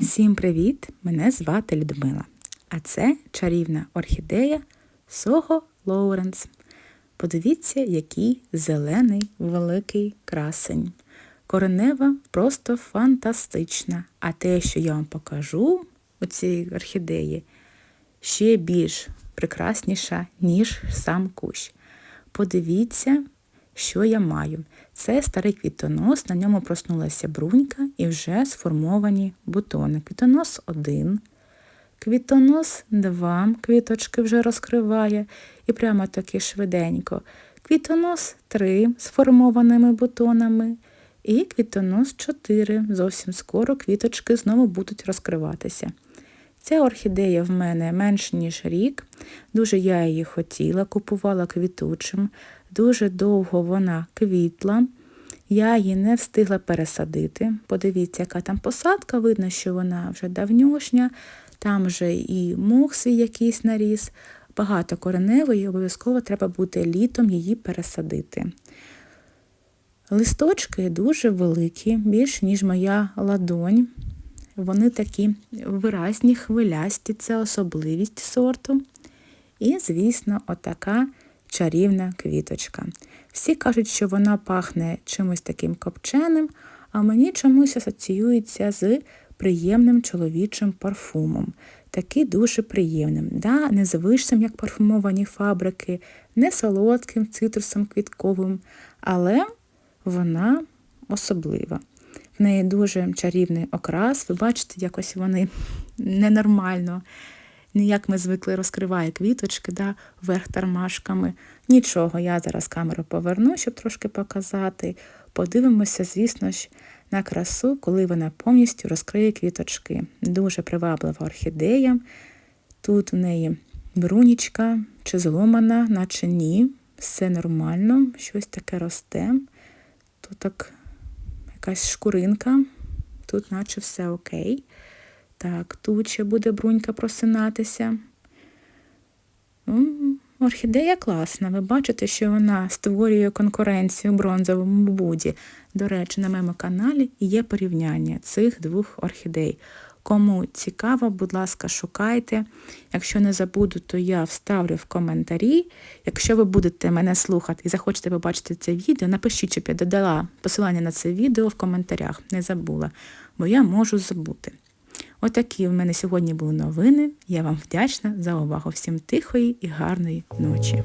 Всім привіт! Мене звати Людмила. А це чарівна орхідея Сого Лоуренс. Подивіться, який зелений великий красень. Коренева просто фантастична. А те, що я вам покажу у цій орхідеї, ще більш прекрасніша, ніж сам кущ. Подивіться, що я маю. Це старий квітонос, на ньому проснулася брунька і вже сформовані бутони. Квітонос 1, квітонос 2, квіточки вже розкриває і прямо таки швиденько. Квітонос 3 з формованими бутонами. І квітонос 4. Зовсім скоро квіточки знову будуть розкриватися. Ця орхідея в мене менш ніж рік. Дуже я її хотіла, купувала квітучим. Дуже довго вона квітла. Я її не встигла пересадити. Подивіться, яка там посадка, видно, що вона вже давньошня, там вже і мох свій якийсь наріс, багато кореневої, обов'язково треба буде літом її пересадити. Листочки дуже великі, більш ніж моя ладонь. Вони такі виразні, хвилясті, це особливість сорту. І, звісно, отака чарівна квіточка. Всі кажуть, що вона пахне чимось таким копченим, а мені чомусь асоціюється з приємним чоловічим парфумом. Такий дуже приємним, да, незвичним, як парфумовані фабрики, не солодким цитрусом квітковим, але вона особлива. Неї дуже чарівний окрас. Ви бачите, якось вони ненормально, ніяк ми звикли розкриває квіточки да, вверх тармашками. Нічого, я зараз камеру поверну, щоб трошки показати. Подивимося, звісно ж, на красу, коли вона повністю розкриє квіточки. Дуже приваблива орхідея. Тут в неї брунічка чи зломана, наче ні. Все нормально, щось таке росте. Тут так якась шкуринка, тут наче все окей. Так, тут ще буде брунька просинатися. Орхідея класна. Ви бачите, що вона створює конкуренцію бронзовому буді. До речі, на моєму каналі є порівняння цих двох орхідей. Кому цікаво, будь ласка, шукайте. Якщо не забуду, то я вставлю в коментарі. Якщо ви будете мене слухати і захочете побачити це відео, напишіть, щоб я додала посилання на це відео в коментарях. Не забула, бо я можу забути. Отакі в мене сьогодні були новини. Я вам вдячна за увагу. Всім тихої і гарної ночі.